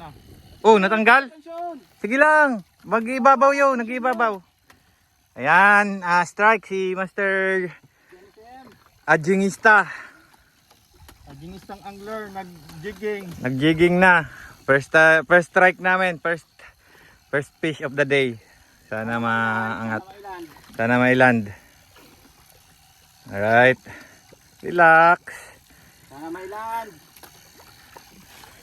na. Oh, natanggal? Sige lang. Mag-ibabaw yun, nag-ibabaw. Ayan, ah, strike si Master Adjingista. Aginistang angler, nag-jigging. Nag-jigging na. First ah, first strike namin, first first fish of the day. Sana maangat. Sana may land. Alright. Relax. Sana may land.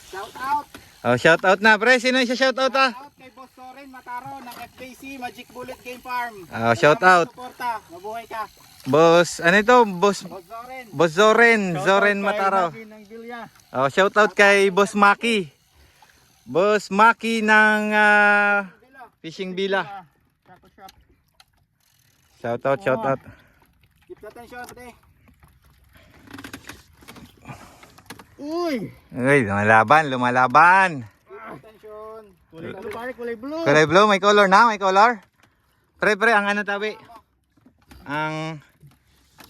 Shout out! Oh, shout out na, pre. Sino yung shout out ah? Shout out kay Boss Soren Mataro ng FBC Magic Bullet Game Farm. Ah, shout out. Suporta. Mabuhay ka. Boss, ano ito? Boss Boss Soren. Boss Zoren, Shout Zoren Mataro. Oh, shout out kay Boss Maki. Boss Maki ng Bila. Fishing shop. Shout out, shout out. Keep attention, pati. Uy! Uy, lumalaban, lumalaban. Kulay blue pare, kulay blue. Kulay blue, may color na, may color. Pre, pre, ang ano tabi? Ang,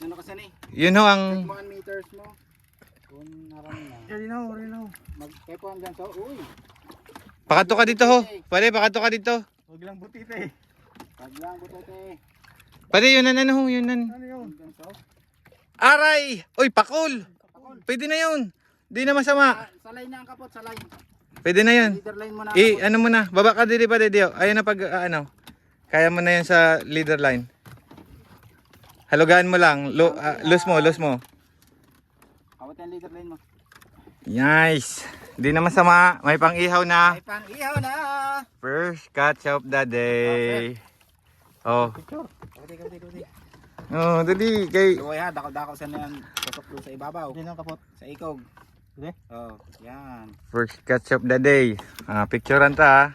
Ano kasi ni? yun ho ang, 1 meters mo. Kung naran na. Rino, rino. Magpepuan dyan to. Uy! pakato ka dito ho. Pwede, pakato ka dito. Huwag lang butite. Huwag lang butite. Pwede, yun ang ano ho, yun ang. Ano yun? Aray! Uy, pakul! Pwede na yun. Di na masama. Salay na ang kapot, salay. Pwede na yun. Leader line mo na. Eh, ano mo na, baba ka dito pa dito. Ayun na pag, ah, ano, kaya mo na yun sa leader line. Halugaan mo lang, Lo, ah, loose mo, loose mo. Kawat yung leader line mo. Nice. Di na masama, may pang-ihaw na. Ay, pang ihaw na. First catch of the day. Oh, Picture. Kawati, kawati, kawati. oh, dali, kay, Luway ha, dako-dako sa yan. Tutok doon sa ibabaw. Hindi kapot. Sa ikog. Hindi? Oh, yan. first catch of the day. Ah, picturean ta ah.